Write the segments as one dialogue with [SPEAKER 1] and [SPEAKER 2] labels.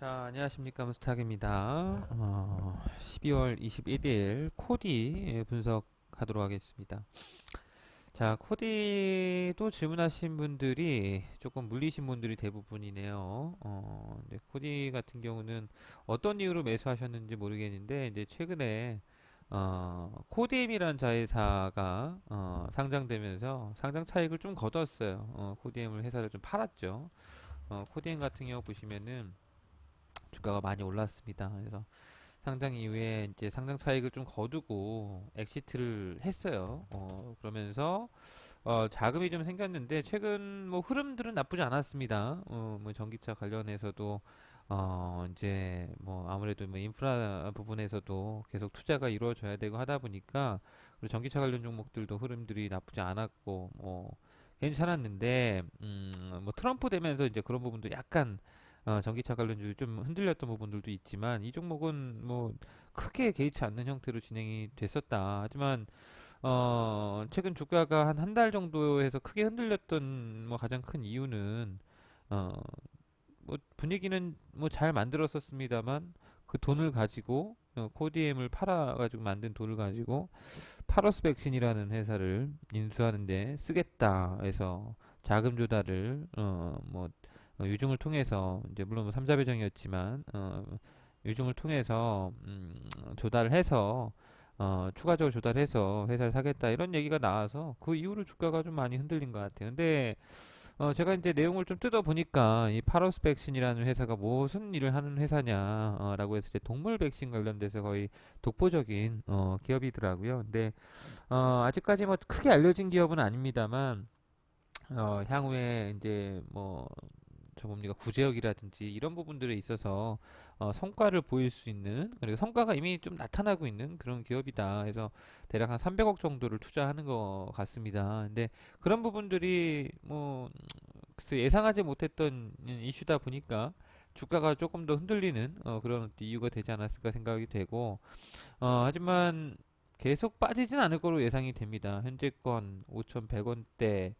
[SPEAKER 1] 자, 안녕하십니까. 무스탁입니다. 어, 12월 21일 코디 분석하도록 하겠습니다. 자, 코디도 질문하신 분들이 조금 물리신 분들이 대부분이네요. 어, 이제 코디 같은 경우는 어떤 이유로 매수하셨는지 모르겠는데, 이제 최근에 어, 코디엠이라는 자회사가 어, 상장되면서 상장 차익을 좀 거뒀어요. 어, 코디엠을 회사를 좀 팔았죠. 어, 코디엠 같은 경우 보시면은 주가가 많이 올랐습니다. 그래서 상장 이후에 이제 상장 차익을 좀 거두고 엑시트를 했어요. 어, 그러면서 어, 자금이 좀 생겼는데 최근 뭐 흐름들은 나쁘지 않았습니다. 어, 뭐 전기차 관련해서도 어, 이제 뭐 아무래도 뭐 인프라 부분에서도 계속 투자가 이루어져야 되고 하다 보니까 그리고 전기차 관련 종목들도 흐름들이 나쁘지 않았고 뭐 괜찮았는데 음, 뭐 트럼프 되면서 이제 그런 부분도 약간 어, 전기차 관련주를 좀 흔들렸던 부분들도 있지만 이 종목은 뭐 크게 개의치 않는 형태로 진행이 됐었다. 하지만 어, 최근 주가가 한 한 달 정도에서 크게 흔들렸던 뭐 가장 큰 이유는 어, 뭐 분위기는 뭐 잘 만들었었습니다만 그 돈을 가지고 어, 코디엠을 팔아 가지고 만든 돈을 가지고 파러스 백신이라는 회사를 인수하는데 쓰겠다 해서 자금 조달을 어뭐 어, 유중을 통해서 이제 물론 뭐 3자 배정이었지만 어, 유중을 통해서 음, 조달을 해서 어, 추가적으로 조달해서 회사를 사겠다 이런 얘기가 나와서 그 이후로 주가가 좀 많이 흔들린 것 같아요. 근데 어, 제가 이제 내용을 좀 뜯어 보니까 이 파로스 백신이라는 회사가 무슨 일을 하는 회사냐라고 했을 때 동물 백신 관련돼서 거의 독보적인 어, 기업이더라고요. 근데 어, 아직까지 뭐 크게 알려진 기업은 아닙니다만 어, 향후에 이제 뭐 저 뭡니까 구제역이라든지 이런 부분들에 있어서 어, 성과를 보일 수 있는 그리고 성과가 이미 좀 나타나고 있는 그런 기업이다. 그래서 대략 한 300억 정도를 투자하는 것 같습니다. 근데 그런 부분들이 뭐 예상하지 못했던 이슈다 보니까 주가가 조금 더 흔들리는 어, 그런 이유가 되지 않았을까 생각이 되고 어, 하지만 계속 빠지진 않을 거로 예상이 됩니다. 현재권 5,100원대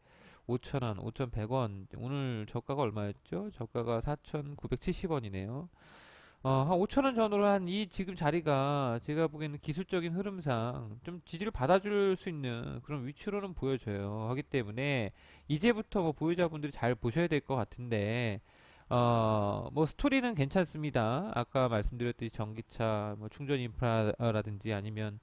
[SPEAKER 1] 5,000원, 5,100원. 오늘 저가가 얼마였죠? 저가가 4,970원이네요. 어, 한 5,000원 전후로 한 이 지금 자리가 제가 보기에는 기술적인 흐름상 좀 지지를 받아줄 수 있는 그런 위치로는 보여져요. 하기 때문에 이제부터 뭐 보유자분들이 잘 보셔야 될 것 같은데, 어, 뭐 스토리는 괜찮습니다. 아까 말씀드렸듯이 전기차, 뭐 충전 인프라라든지 아니면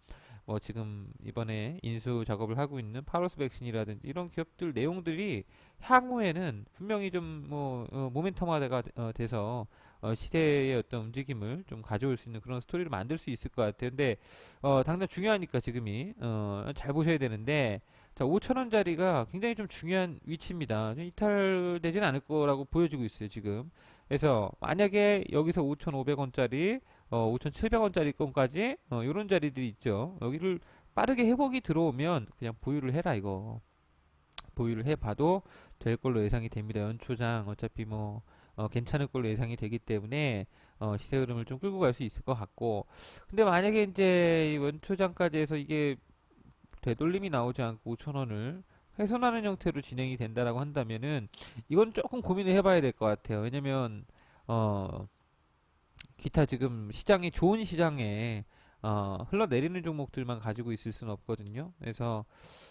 [SPEAKER 1] 뭐 지금 이번에 인수 작업을 하고 있는 파로스 백신이라든지 이런 기업들 내용들이 향후에는 분명히 좀뭐 어, 모멘텀화가 어, 돼서 어, 시대의 어떤 움직임을 좀 가져올 수 있는 그런 스토리를 만들 수 있을 것 같아요. 근데 어, 당장 중요하니까 지금이 어, 잘 보셔야 되는데 자 5천 원짜리가 굉장히 좀 중요한 위치입니다. 좀 이탈되지는 않을 거라고 보여지고 있어요 지금. 그래서 만약에 여기서 5,500원짜리 어, 5,700원짜리 건까지 어, 이런 자리들이 있죠. 여기를 빠르게 회복이 들어오면 그냥 보유를 해라 이거. 보유를 해봐도 될 걸로 예상이 됩니다. 연초장 어차피 뭐 어, 괜찮을 걸로 예상이 되기 때문에 어, 시세 흐름을 좀 끌고 갈 수 있을 것 같고 근데 만약에 이제 이 연초장까지 해서 이게 되돌림이 나오지 않고 5천원을 훼손하는 형태로 진행이 된다라고 한다면은 이건 조금 고민을 해봐야 될 것 같아요. 왜냐면 어 기타 지금 시장이 좋은 시장에 어, 흘러내리는 종목들만 가지고 있을 수는 없거든요. 그래서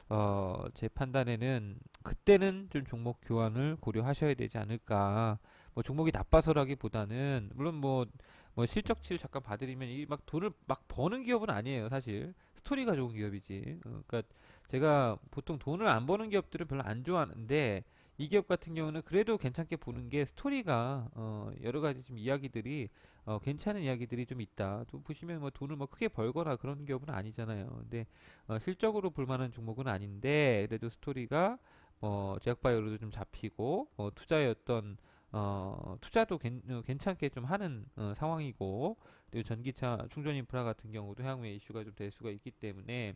[SPEAKER 1] 어, 제 판단에는 그때는 좀 종목 교환을 고려하셔야 되지 않을까. 뭐 종목이 나빠서라기보다는 물론 뭐, 뭐 실적치를 잠깐 봐드리면 이 막 돈을 막 버는 기업은 아니에요, 사실. 스토리가 좋은 기업이지. 어, 그러니까 제가 보통 돈을 안 버는 기업들은 별로 안 좋아하는데 이 기업 같은 경우는 그래도 괜찮게 보는 게 스토리가 어, 여러 가지 좀 이야기들이 어, 괜찮은 이야기들이 좀 있다. 또 보시면 뭐 돈을 뭐 크게 벌거나 그런 기업은 아니잖아요. 근데 어, 실적으로 볼 만한 종목은 아닌데 그래도 스토리가 뭐 제약바이오로도 좀 잡히고 어, 어떤 어, 투자도 괜, 어, 괜찮게 좀 하는 어, 상황이고 그리고 전기차 충전 인프라 같은 경우도 향후에 이슈가 좀 될 수가 있기 때문에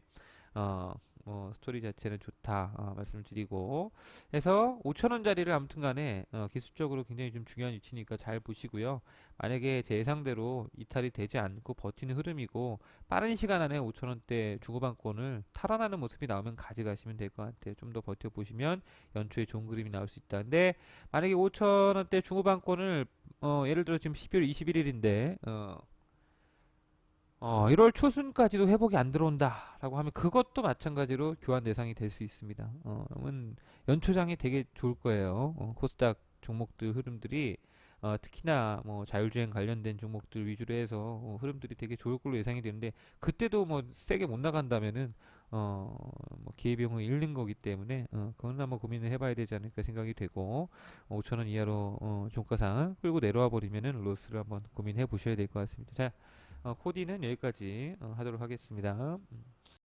[SPEAKER 1] 어, 뭐 스토리 자체는 좋다 어, 말씀을 드리고. 해서 5천원짜리를 아무튼 간에 어, 기술적으로 굉장히 좀 중요한 위치니까 잘 보시고요. 만약에 제 예상대로 이탈이 되지 않고 버티는 흐름이고 빠른 시간 안에 5천원대 주고받권을 탈환하는 모습이 나오면 가져가시면 될 것 같아요. 좀 더 버텨보시면 연초에 좋은 그림이 나올 수 있다 근데 만약에 5천원대 주고받권을 어, 예를 들어 지금 12월 21일인데 어, 어, 1월 초순까지도 회복이 안 들어온다라고 하면 그것도 마찬가지로 교환 대상이 될 수 있습니다. 어, 그러면 연초장이 되게 좋을 거예요. 어, 코스닥 종목들 흐름들이 어, 특히나 뭐 자율주행 관련된 종목들 위주로 해서 어, 흐름들이 되게 좋을 걸로 예상이 되는데 그때도 뭐 세게 못 나간다면은 어, 뭐 기회비용을 잃는 거기 때문에 어, 그건 한번 고민을 해봐야 되지 않을까 생각이 되고 어, 5천 원 이하로 어, 종가상 끌고 내려와 버리면은 로스를 한번 고민해 보셔야 될 것 같습니다. 자, 어, 코디는 여기까지 어, 하도록 하겠습니다. 음.